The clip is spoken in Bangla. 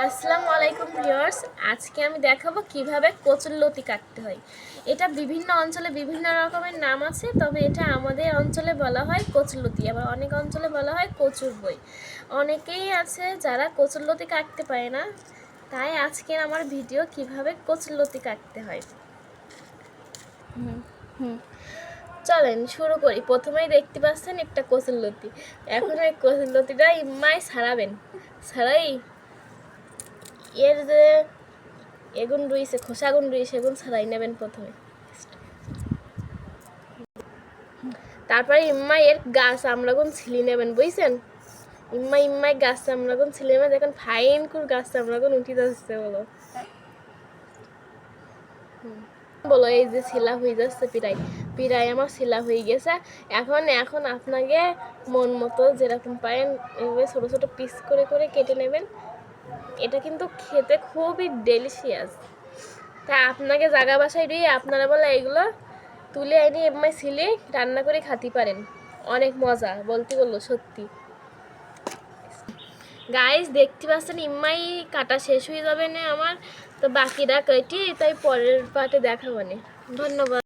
আসসালামু আলাইকুম ভিউয়ার্স। আজকে আমি দেখাবো কীভাবে কচুর লতি কাটতে হয়। এটা বিভিন্ন অঞ্চলে বিভিন্ন রকমের নাম আছে, তবে এটা আমাদের অঞ্চলে বলা হয় কচুরলতি আবার অনেক অঞ্চলে বলা হয় কচুর বই। অনেকেই আছে যারা কচুরলতি কাটতে পারে না, তাই আজকের আমার ভিডিও কীভাবে কচুরলতি কাটতে হয়। হুম হুম চলেন শুরু করি। প্রথমেই দেখতে পাচ্ছেন একটা কচুরলতি এখন ওই কচুরলতিটা ইম্মাই ছাড়াবেন ছাড়াই এর যে এগুন রুইছে খোসাগুন রুই এগুন ছাড়াই নেবেন প্রথমে। তারপরে ইম্মা এর গাছ আমরাগুন ছিলি নেবেন, বুঝছেন? ইম্মা ইম্মাই গাছ আমরা আমরাগুন ছিলি নেবেন, দেখুন ফাইন করে গাছ আমরা আমরাগুন উঠি যাচ্ছে, বলো। বলো, এই যে শিলা হয়ে যাচ্ছে পিরাই। পিরাই আমার শিলা হয়ে গেছে। এখন এখন আপনাকে মন মতো যেরকম পারেন এভাবে ছোটো ছোটো পিস করে করে কেটে নেবেন। এটা কিন্তু খেতে খুবই ডেলিশিয়াস তা আপনাকে জাগা বাসায় দিয়ে আপনারা বলে এগুলো তুলে এনে এমনি ছিলে রান্না করে খাতে পারেন। অনেক মজা, বলতে বলল সত্যি। গাইস দেখতে পাচ্ছেন ইম্মাই কাটা শেষ হয়ে যাবে না আমার। তো বাকিরা কেটে তাই পরের পার্টে দেখাবো না ধন্যবাদ।